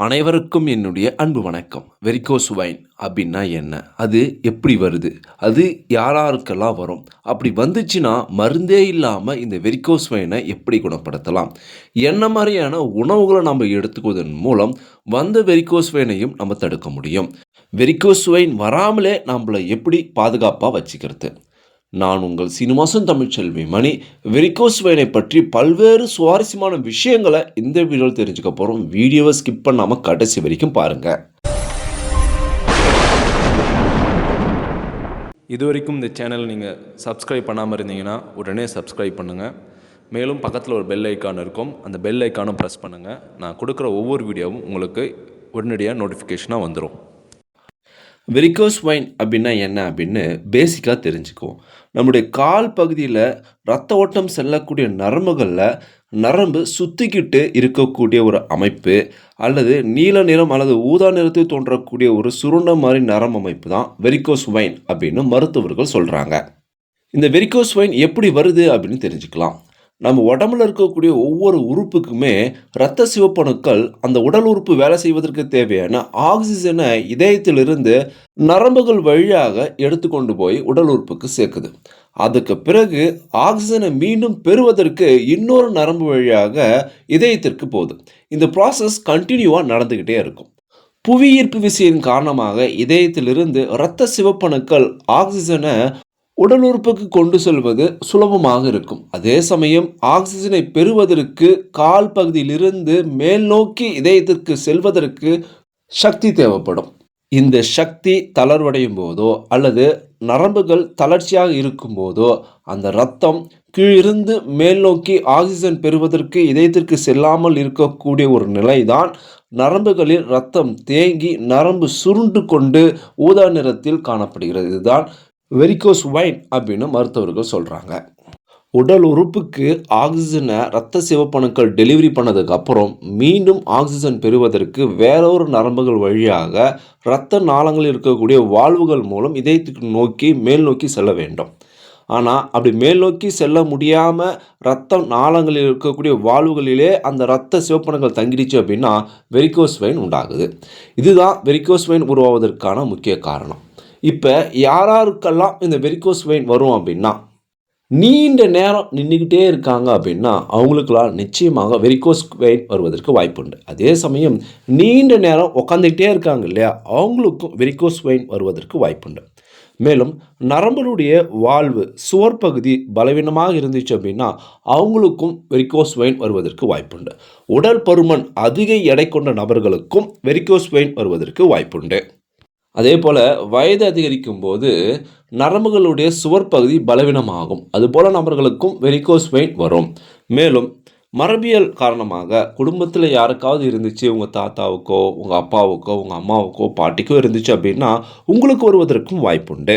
அனைவருக்கும் என்னுடைய அன்பு வணக்கம். வெரிகோஸ் வைன் அப்படின்னா என்ன? அது எப்படி வருது? அது யாராருக்கெல்லாம் வரும்? அப்படி வந்துச்சுன்னா மருந்தே இல்லாமல் இந்த வெரிகோஸ் வைனை எப்படி குணப்படுத்தலாம்? என்ன மாதிரியான உணவுகளை நம்ம எடுத்துக்குவதன் மூலம் வந்த வெரிகோஸ் வைனையும் நம்ம தடுக்க முடியும். வெரிகோஸ் வைன் வராமலே நம்மளை எப்படி பாதுகாப்பாக வச்சுக்கிறது? நான் உங்கள் சீனிவாசன் தமிழ்ச்செல்வி மணி. வெரிகோஸ் வைனை பற்றி பல்வேறு சுவாரஸ்யமான விஷயங்களை இந்த வீடியோவில் தெரிஞ்சுக்க போகிறோம் வீடியோவை ஸ்கிப் பண்ணாமல் கடைசி வரைக்கும் பாருங்கள் இது வரைக்கும் இந்த சேனல் நீங்கள் சப்ஸ்கிரைப் பண்ணாமல் இருந்தீங்கன்னா உடனே சப்ஸ்கிரைப் பண்ணுங்கள் மேலும் பக்கத்தில் ஒரு பெல் ஐக்கான் இருக்கும். அந்த பெல் ஐக்கானும் ப்ரெஸ் பண்ணுங்கள் நான் கொடுக்குற ஒவ்வொரு வீடியோவும் உங்களுக்கு உடனடியாக நோட்டிஃபிகேஷனாக வந்துடும் வெரிகோஸ் வைன் அப்படின்னா என்ன அப்படின்னு பேசிக்காக தெரிஞ்சுக்குவோம். நம்முடைய கால் பகுதியில் ரத்த ஓட்டம் செல்லக்கூடிய நரம்புகளில் நரம்பு சுற்றிக்கிட்டு இருக்கக்கூடிய ஒரு அமைப்பு அல்லது நீல நிறம் அல்லது ஊதா நிறத்தில் தோன்றக்கூடிய ஒரு சுருண்ட மாதிரி நரம்பு அமைப்பு தான் வெரிகோஸ் வைன் அப்படின்னு மருத்துவர்கள் சொல்கிறாங்க இந்த வெரிகோஸ் வைன் எப்படி வருது அப்படின்னு தெரிஞ்சுக்கலாம். நம்ம உடம்புல இருக்கக்கூடிய ஒவ்வொரு உறுப்புக்குமே இரத்த சிவப்பணுக்கள் அந்த உடல் உறுப்பு வேலை செய்வதற்கு தேவையான ஆக்சிஜனை இதயத்திலிருந்து நரம்புகள் வழியாக எடுத்துக்கொண்டு போய் உடல் உறுப்புக்கு சேர்க்குது. அதுக்கு பிறகு ஆக்சிஜனை மீண்டும் பெறுவதற்கு இன்னொரு நரம்பு வழியாக இதயத்திற்கு போகுது. இந்த ப்ராசஸ் கண்டினியூவாக நடந்துக்கிட்டே இருக்கும். புவி ஈர்ப்பு விசையின் காரணமாக இதயத்திலிருந்து இரத்த சிவப்பணுக்கள் ஆக்சிஜனை உடல் உறுப்புக்கு கொண்டு செல்வது சுலபமாக இருக்கும். அதே சமயம் ஆக்சிஜனை பெறுவதற்கு கால் பகுதியிலிருந்து மேல் நோக்கி இதயத்திற்கு செல்வதற்கு சக்தி தேவைப்படும். இந்த சக்தி தளர்வடையும் போதோ அல்லது நரம்புகள் தளர்ச்சியாக இருக்கும் போதோ அந்த இரத்தம் கீழிருந்து மேல் நோக்கி ஆக்சிஜன் பெறுவதற்கு இதயத்திற்கு செல்லாமல் இருக்கக்கூடிய ஒரு நிலைதான் நரம்புகளில் ரத்தம் தேங்கி நரம்பு சுருண்டு கொண்டு ஊதா நிறத்தில் காணப்படுகிறது. இதுதான் வெரிகோஸ் வைன் அப்படின்னு மருத்துவர்கள் சொல்கிறாங்க உடல் உறுப்புக்கு ஆக்சிஜனை ரத்த சிவப்பணுக்கள் டெலிவரி பண்ணதுக்கு அப்புறம் மீண்டும் ஆக்சிஜன் பெறுவதற்கு வேறொரு நரம்புகள் வழியாக இரத்த நாளங்களில் இருக்கக்கூடிய வாழ்வுகள் மூலம் இதயத்துக்கு நோக்கி மேல் நோக்கி செல்ல வேண்டும். ஆனால் அப்படி மேல் நோக்கி செல்ல முடியாமல் ரத்த நாளங்களில் இருக்கக்கூடிய வாழ்வுகளிலே அந்த இரத்த சிவப்பணுக்கள் தங்கிடுச்சு அப்படின்னா வெரிகோஸ் வைன் உண்டாகுது. இதுதான் வெரிகோஸ் வைன் உருவாவதற்கான முக்கிய காரணம். இப்போ யாராருக்கெல்லாம் இந்த வெரிகோஸ் வெயின் வரும் அப்படின்னா நீண்ட நேரம் நின்றுக்கிட்டே இருக்காங்க அப்படின்னா அவங்களுக்கெல்லாம் நிச்சயமாக வெரிகோஸ் வெயின் வருவதற்கு வாய்ப்புண்டு அதே சமயம் நீண்ட நேரம் உட்காந்துக்கிட்டே இருக்காங்க இல்லையா அவங்களுக்கும் வெரிகோஸ் வெயின் வருவதற்கு வாய்ப்புண்டு மேலும் நரம்புடைய வாழ்வு சுவர் பகுதி பலவீனமாக இருந்துச்சு அப்படின்னா அவங்களுக்கும் வெரிகோஸ் வெயின் வருவதற்கு வாய்ப்புண்டு உடல் பருமன் அதிக எடை கொண்ட நபர்களுக்கும் வெரிகோஸ் வெயின் வருவதற்கு வாய்ப்புண்டு அதே போல் வயது அதிகரிக்கும் போது நரம்புகளுடைய சுவர் பகுதி பலவீனமாகும். அதுபோல் நபர்களுக்கும் வெரிகோஸ் வெயின் வரும். மேலும் மரபியல் காரணமாக குடும்பத்தில் யாருக்காவது இருந்துச்சு உங்கள் தாத்தாவுக்கோ உங்கள் அப்பாவுக்கோ உங்கள் அம்மாவுக்கோ பாட்டிக்கோ இருந்துச்சு அப்படின்னா உங்களுக்கு வருவதற்கும் வாய்ப்புண்டு.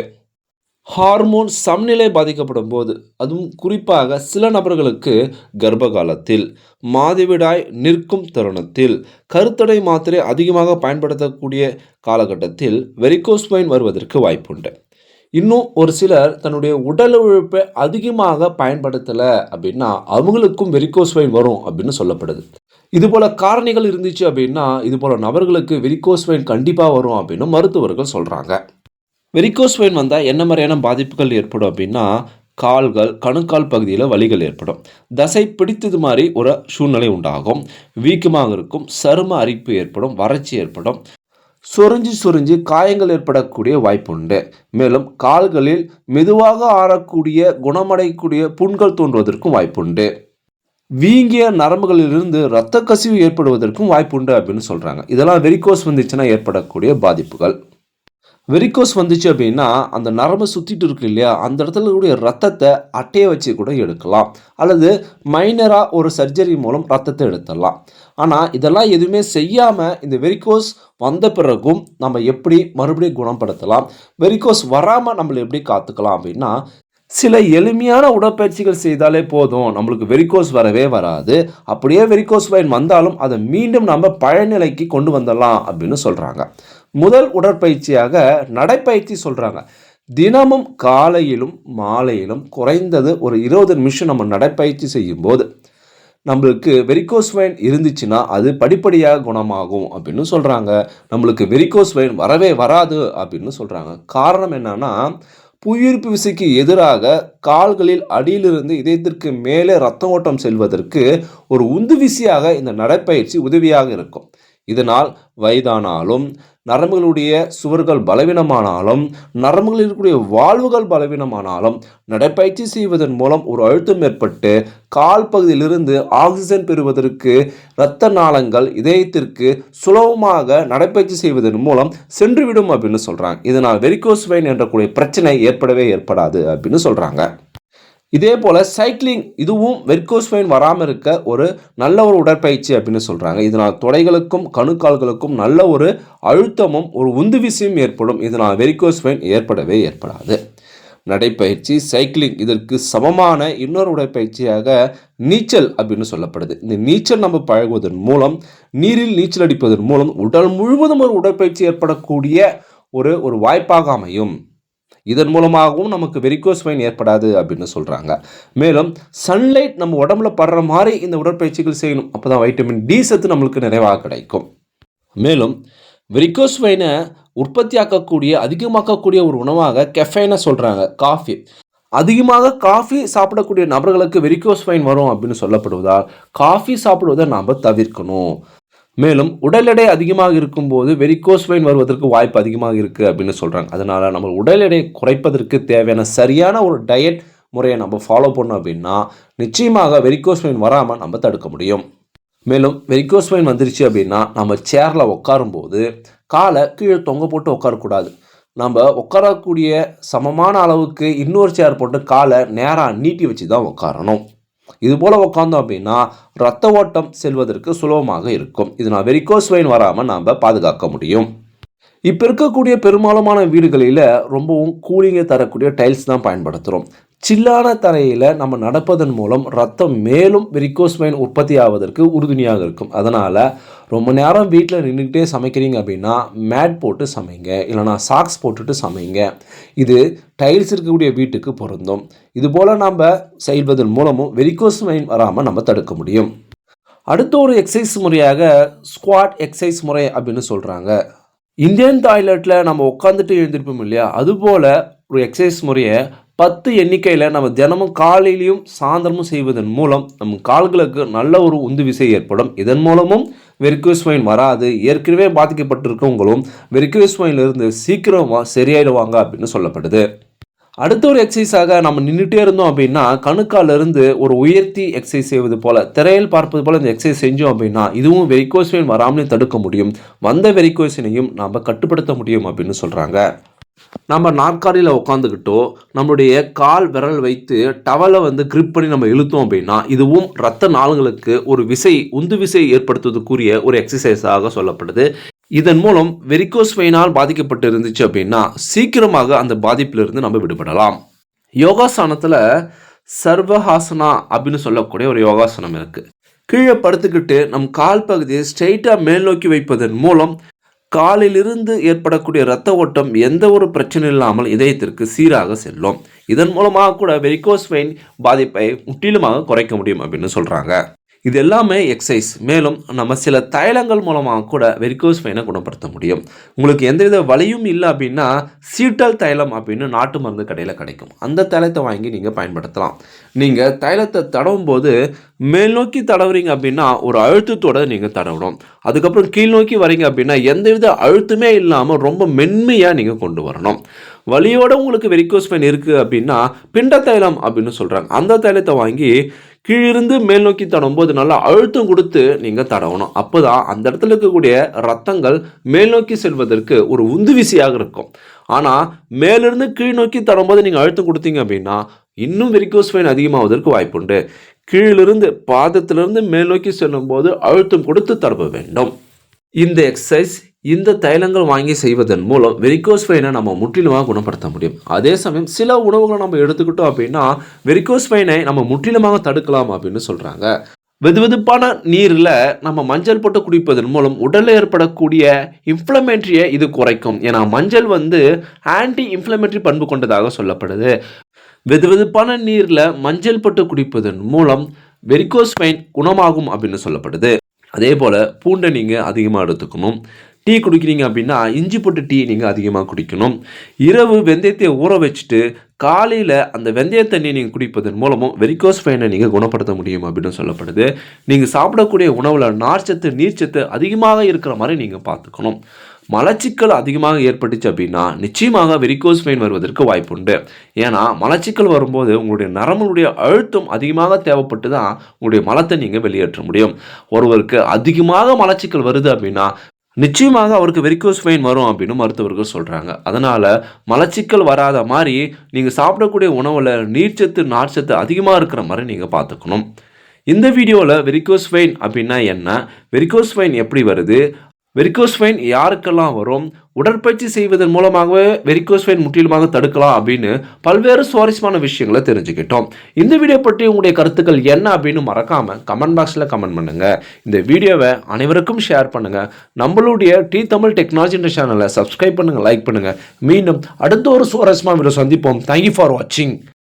ஹார்மோன் சமநிலை பாதிக்கப்படும் போது அதுவும் குறிப்பாக சில நபர்களுக்கு கர்ப்ப காலத்தில் மாதவிடாய் நிற்கும் தருணத்தில் கருத்தடை மாத்திரை அதிகமாக பயன்படுத்தக்கூடிய காலகட்டத்தில் வெரிகோஸ்பைன் வருவதற்கு வாய்ப்புண்டு. இன்னும் ஒரு சிலர் தன்னுடைய உடல் உழைப்பை அதிகமாக பயன்படுத்தலை அப்படின்னா அவங்களுக்கும் வெரிகோஸ்வைன் வரும் அப்படின்னு சொல்லப்படுது. இதுபோல காரணிகள் இருந்துச்சு அப்படின்னா இதுபோல் நபர்களுக்கு வெரிகோஸ்வைன் கண்டிப்பாக வரும் அப்படின்னு மருத்துவர்கள் சொல்கிறாங்க வெரிகோஸ் வெயின் வந்தால் என்ன மாதிரியான பாதிப்புகள் ஏற்படும் அப்படின்னா கால்கள் கணுக்கால் பகுதியில் வலிகள் ஏற்படும். தசை பிடித்தது மாதிரி ஒரு சூழ்நிலை உண்டாகும். வீக்கமாக இருக்கும் சரும அரிப்பு ஏற்படும் வறட்சி ஏற்படும். சொரிஞ்சு சொரிஞ்சு காயங்கள் ஏற்படக்கூடிய வாய்ப்புண்டு மேலும் கால்களில் மெதுவாக ஆறக்கூடிய குணமடையக்கூடிய புண்கள் தோன்றுவதற்கும் வாய்ப்புண்டு வீங்கிய நரம்புகளிலிருந்து இரத்த கசிவு ஏற்படுவதற்கும் வாய்ப்புண்டு அப்படின்னு சொல்கிறாங்க இதெல்லாம் வெரிகோஸ் வந்துச்சுன்னா ஏற்படக்கூடிய பாதிப்புகள். வெரிகோஸ் வந்துச்சு அப்படின்னா அந்த நரம்பு சுற்றிட்டு இருக்கு இல்லையா அந்த இடத்துல கூடிய ரத்தத்தை அட்டையை வச்சு கூட எடுக்கலாம். அல்லது மைனராக ஒரு சர்ஜரி மூலம் ரத்தத்தை எடுத்துடலாம். ஆனால் இதெல்லாம் எதுவுமே செய்யாமல் இந்த வெரிகோஸ் வந்த பிறகும் நம்ம எப்படி மறுபடியும் குணப்படுத்தலாம்? வெரிகோஸ் வராமல் நம்மளை எப்படி காத்துக்கலாம் அப்படின்னா சில எளிமையான உடற்பயிற்சிகள் செய்தாலே போதும். நம்மளுக்கு வெரிகோஸ் வரவே வராது. அப்படியே வெரிகோஸ் வயன் வந்தாலும் அதை மீண்டும் நம்ம பழநிலைக்கு கொண்டு வந்துடலாம் அப்படின்னு சொல்கிறாங்க முதல் உடற்பயிற்சியாக நடைப்பயிற்சி சொல்கிறாங்க தினமும் காலையிலும் மாலையிலும் குறைந்தது ஒரு இருபது நிமிஷம் நம்ம நடைப்பயிற்சி செய்யும்போது நம்மளுக்கு வெரிகோஸ் வெயின் இருந்துச்சுன்னா அது படிப்படியாக குணமாகும் அப்படின்னு சொல்கிறாங்க நம்மளுக்கு வெரிகோஸ் வெயின் வரவே வராது அப்படின்னு சொல்கிறாங்க காரணம் என்னன்னா புவியீர்ப்பு விசைக்கு எதிராக கால்களில் அடியிலிருந்து இதயத்திற்கு மேலே ரத்த ஓட்டம் செல்வதற்கு ஒரு உந்து விசையாக இந்த நடைப்பயிற்சி உதவியாக இருக்கும். இதனால் வயதானாலும் நரம்புகளுடைய சுவர்கள் பலவீனமானாலும் நரம்புகளில் இருக்கக்கூடிய வாழ்வுகள் பலவீனமானாலும் நடைப்பயிற்சி செய்வதன் மூலம் ஒரு அழுத்தம் ஏற்பட்டு கால் பகுதியிலிருந்து ஆக்சிஜன் பெறுவதற்கு இரத்த நாளங்கள் இதயத்திற்கு சுலபமாக நடைப்பயிற்சி செய்வதன் மூலம் சென்றுவிடும் அப்படின்னு சொல்கிறாங்க இதனால் வெரிகோஸ் வெயின் என்ற கூடிய பிரச்சனை ஏற்படவே ஏற்படாது அப்படின்னு சொல்கிறாங்க இதே போல் சைக்கிளிங் இதுவும் வெர்கோஸ் வெயின் வராமல் இருக்க ஒரு நல்ல ஒரு உடற்பயிற்சி அப்படின்னு சொல்கிறாங்க இதனால் தொடைகளுக்கும் கணுக்கால்களுக்கும் நல்ல ஒரு அழுத்தமும் ஒரு உந்து விசையும் ஏற்படும். இதனால் வெரிகோஸ் வெயின் ஏற்படவே ஏற்படாது. நடைப்பயிற்சி சைக்கிளிங் இதற்கு சமமான இன்னொரு உடற்பயிற்சியாக நீச்சல் அப்படின்னு சொல்லப்படுது. இந்த நீச்சல் நம்ம பழகுவதன் மூலம் நீரில் நீச்சல் அடிப்பதன் மூலம் உடல் முழுவதும் ஒரு உடற்பயிற்சி ஏற்படக்கூடிய ஒரு ஒரு வாய்ப்பாக அமையும். இதன் மூலமாகவும் நமக்கு வெரிகோஸ் வெயின் ஏற்படாது அப்படின்னு சொல்கிறாங்க மேலும் சன்லைட் நம்ம உடம்புல படுற மாதிரி இந்த உடற்பயிற்சிகள் செய்யணும். அப்போ தான் வைட்டமின் டி சத்து நம்மளுக்கு நிறைவாக கிடைக்கும். மேலும் வெரிகோஸ் வெயினை உற்பத்தியாக்கக்கூடிய அதிகமாக்கக்கூடிய ஒரு உணவாக கெஃபைனை சொல்கிறாங்க காஃபி அதிகமாக காஃபி சாப்பிடக்கூடிய நபர்களுக்கு வெரிகோஸ் ஃபைன் வரும் அப்படின்னு சொல்லப்படுவதால் காஃபி சாப்பிடுவதை நாம் தவிர்க்கணும். மேலும் உடல் எடை அதிகமாக இருக்கும்போது வெரிகோஸ் வெயின் வருவதற்கு வாய்ப்பு அதிகமாக இருக்குது அப்படின்னு சொல்கிறாங்க அதனால் நம்ம உடல் எடை குறைப்பதற்கு தேவையான சரியான ஒரு டயட் முறையை நம்ம ஃபாலோ பண்ணோம் அப்படின்னா நிச்சயமாக வெரிகோஸ் வெயின் வராமல் நம்ம தடுக்க முடியும். மேலும் வெரிகோஸ் வெயின் வந்துருச்சு அப்படின்னா நம்ம சேரில் உட்காரும்போது காலை கீழே தொங்க போட்டு உட்காரக்கூடாது. நம்ம உட்காரக்கூடிய சமமான அளவுக்கு இன்னொரு சேர் போட்டு காலை நேராக நீட்டி வச்சு தான் உட்காரணும். இது போல் உட்காந்தோம் அப்படின்னா ரத்த ஓட்டம் செல்வதற்கு சுலபமாக இருக்கும். இதனால் வெரிகோஸ் வெயின் வராமல் நாம் பாதுகாக்க முடியும். இப்போ இருக்கக்கூடிய பெரும்பாலுமான வீடுகளில் ரொம்பவும் கூலிங்கை தரக்கூடிய டைல்ஸ் தான் பயன்படுத்துகிறோம் சில்லான தரையில் நம்ம நடப்பதன் மூலம் ரத்தம் மேலும் வெரிக்கோஸ்மைன் வெயின் உற்பத்தி ஆவதற்கு உறுதுணையாக இருக்கும். அதனால் ரொம்ப நேரம் வீட்டில் நின்றுக்கிட்டே சமைக்கிறீங்க அப்படின்னா மேட் போட்டு சமைங்க இல்லைனா சாக்ஸ் போட்டுட்டு சமைங்க. இது டைல்ஸ் இருக்கக்கூடிய வீட்டுக்கு பொருந்தும். இதுபோல் நம்ம செய்வதன் மூலமும் வெரிக்கோஸ் வெயின் வராமல் நம்ம தடுக்க முடியும். அடுத்த ஒரு எக்ஸசைஸ் முறையாக ஸ்குவாட் எக்ஸசைஸ் முறை அப்படின்னு சொல்கிறாங்க இந்தியன் டாய்லெட்டில் நம்ம உட்காந்துட்டு எழுந்திருப்போம் இல்லையா? அதுபோல் ஒரு எக்ஸசைஸ் முறையை பத்து எண்ணிக்கையில் நம்ம தினமும் காலையிலையும் சாயந்தரமும் செய்வதன் மூலம் நம் கால்களுக்கு நல்ல ஒரு உந்து விசை ஏற்படும். இதன் மூலமும் வெரிகோஸ் வைன் வராது. ஏற்கனவே பாதிக்கப்பட்டிருக்கவங்களும் வெரிகோஸ் இருந்து சீக்கிரமாக சரியாயிடுவாங்க அப்படின்னு சொல்லப்படுது. அடுத்த ஒரு எக்ஸசைஸாக நம்ம நின்றுட்டே இருந்தோம் அப்படின்னா கணுக்காலிருந்து ஒரு உயர்த்தி எக்ஸசைஸ் செய்வது போல் திரையில் பார்ப்பது போல் இந்த எக்ஸசைஸ் செஞ்சோம் அப்படின்னா இதுவும் வெரிகோஸ் வராமலே தடுக்க முடியும். வந்த வெரிகோஸினையும் நாம் கட்டுப்படுத்த முடியும் அப்படின்னு சொல்கிறாங்க நம்ம நாற்காலியில் உட்காந்துக்கிட்டோ நம்மளுடைய கால் விரல் வைத்து டவலை வந்து கிரிப் பண்ணி நம்ம இழுத்தோம் அப்படின்னா இதுவும் ரத்த நாளங்களுக்கு ஒரு விசை உந்து விசை ஏற்படுத்துவதற்குரிய ஒரு எக்ஸசைஸாக சொல்லப்படுது. இதன் மூலம் வெரிகோஸ் வெயினால் பாதிக்கப்பட்டு இருந்துச்சு அப்படின்னா சீக்கிரமாக அந்த பாதிப்பிலிருந்து நம்ம விடுபடலாம். யோகாசனத்தில் சர்வஹாசனா அப்படின்னு சொல்லக்கூடிய ஒரு யோகாசனம் இருக்குது கீழே படுத்துக்கிட்டு நம் கால் பகுதியை ஸ்ட்ரெயிட்டாக மேல் நோக்கி வைப்பதன் மூலம் காலிலிருந்து ஏற்படக்கூடிய இரத்த ஓட்டம் எந்த ஒரு பிரச்சனை இல்லாமல் இதயத்திற்கு சீராக செல்லும். இதன் மூலமாக கூட வெரிகோஸ் வெயின் பாதிப்பை முற்றிலுமாக குறைக்க முடியும் அப்படின்னு சொல்கிறாங்க இது எல்லாமே எக்ஸசைஸ் மேலும் நம்ம சில தைலங்கள் மூலமாக கூட வெரிகோஸ் பெயினை குணப்படுத்த முடியும். உங்களுக்கு எந்தவித வலியும் இல்லை அப்படின்னா சீட்டல் தைலம் அப்படின்னு நாட்டு மருந்து கடையில் கிடைக்கும். அந்த தைலத்தை வாங்கி நீங்கள் பயன்படுத்தலாம். நீங்கள் தைலத்தை தடவும் போது மேல் நோக்கி தடவுறீங்க அப்படின்னா ஒரு அழுத்தத்தோட நீங்கள் தடவணும். அதுக்கப்புறம் கீழ் நோக்கி வரீங்க அப்படின்னா எந்தவித அழுத்தமே இல்லாமல் ரொம்ப மென்மையாக நீங்கள் கொண்டு வரணும். வலியோட உங்களுக்கு வெரிகோஸ் பெயின் இருக்குது அப்படின்னா பிண்ட தைலம் அப்படின்னு சொல்கிறாங்க அந்த தைலத்தை வாங்கி கீழிருந்து மேல் நோக்கி தடவும்போது நல்லா அழுத்தம் கொடுத்து நீங்கள் தடவணும். அப்போ தான் அந்த இடத்துல இருக்கக்கூடிய ரத்தங்கள் மேல் நோக்கி செல்வதற்கு ஒரு உந்து விசையாக இருக்கும். ஆனால் மேலிருந்து கீழ் நோக்கி தடும்போது நீங்கள் அழுத்தம் கொடுத்தீங்க அப்படின்னா இன்னும் வெரிகோஸ் ஃபைன் அதிகமாவதற்கு வாய்ப்புண்டு. கீழிருந்து பாதத்திலிருந்து மேல் நோக்கி செல்லும்போது அழுத்தம் கொடுத்து தடுப்ப வேண்டும். இந்த எக்ஸசைஸ் இந்த தைலங்கள் வாங்கி செய்வதன் மூலம் வெரிகோஸ் ஃபைனை நம்ம முற்றிலுமாக குணப்படுத்த முடியும். அதே சமயம் சில உணவுகளை நம்ம எடுத்துக்கிட்டோம் அப்படின்னா வெரிகோஸ் ஃபைனை நம்ம முற்றிலுமாக தடுக்கலாம் அப்படின்னு சொல்கிறாங்க வெதுவெதுப்பான நீரில் நம்ம மஞ்சள் போட்டு குடிப்பதன் மூலம் உடலில் ஏற்படக்கூடிய இன்ஃப்ளமேட்ரியை இது குறைக்கும். ஏன்னா மஞ்சள் வந்து ஆன்டி இன்ஃப்ளமேட்ரி பண்பு கொண்டதாக சொல்லப்படுது. வெதுவெதுப்பான நீரில் மஞ்சள் போட்டு குடிப்பதன் மூலம் வெரிகோஸ் வெயின் குணமாகும் அப்படின்னு சொல்லப்படுது. அதே போல் பூண்டை நீங்கள் அதிகமாக எடுத்துக்கணும். டீ குடிக்கிறீங்க அப்படின்னா இஞ்சி போட்டு டீ நீங்கள் அதிகமாக குடிக்கணும். இரவு வெந்தயத்தை ஊற வச்சுட்டு காலையில் அந்த வெந்தய தண்ணியை நீங்கள் குடிப்பதன் மூலமும் வெரிகோஸ் ஃபைனை நீங்கள் குணப்படுத்த முடியும் அப்படின்னு சொல்லப்படுது. நீங்கள் சாப்பிடக்கூடிய உணவில் நார்ச்சத்து நீர்ச்சத்து அதிகமாக இருக்கிற மாதிரி நீங்கள் பார்த்துக்கணும். மலச்சிக்கல் அதிகமாக ஏற்பட்டுச்சு அப்படின்னா நிச்சயமாக வெரிகோஸ் ஃபைன் வருவதற்கு வாய்ப்புண்டு. ஏன்னா மலச்சிக்கல் வரும்போது உங்களுடைய நரம்புடைய அழுத்தம் அதிகமாக தேவைப்பட்டு தான் உங்களுடைய மலத்தை நீங்கள் வெளியேற்ற முடியும். ஒருவருக்கு அதிகமாக மலச்சிக்கல் வருது அப்படின்னா நிச்சயமாக அவருக்கு வெரிகோஸ் ஃபைன் வரும் அப்படின்னு மருத்துவர்கள் சொல்கிறாங்க அதனால் மலச்சிக்கல் வராத மாதிரி நீங்கள் சாப்பிடக்கூடிய உணவில் நீர்ச்சத்து நார்ச்சத்து அதிகமாக இருக்கிற மாதிரி நீங்கள் பார்த்துக்கணும். இந்த வீடியோவில் வெரிகோஸ் ஃபைன் அப்படின்னா என்ன? வெரிகோஸ் ஃபைன் எப்படி வருது? வெரிகோஸ் ஃபைன் யாருக்கெல்லாம் வரும்? உடற்பயிற்சி செய்வதன் மூலமாகவே வெரிகோஸ் ஃபைன் முற்றிலுமாக தடுக்கலாம் அப்படின்னு பல்வேறு சுவாரஸ்யமான விஷயங்களை தெரிஞ்சுக்கிட்டோம். இந்த வீடியோ பற்றி உங்களுடைய கருத்துக்கள் என்ன அப்படின்னு மறக்காம கமெண்ட் பாக்ஸில் கமெண்ட் பண்ணுங்க. இந்த வீடியோவை அனைவருக்கும் ஷேர் பண்ணுங்க. நம்மளுடைய டி தமிழ் டெக்னாலஜி சேனலை சப்ஸ்கிரைப் பண்ணுங்க லைக் பண்ணுங்க. மீண்டும் அடுத்த ஒரு சுவாரஸ்யமான வீடியோ சந்திப்போம். தேங்க்யூ ஃபார் வாட்சிங்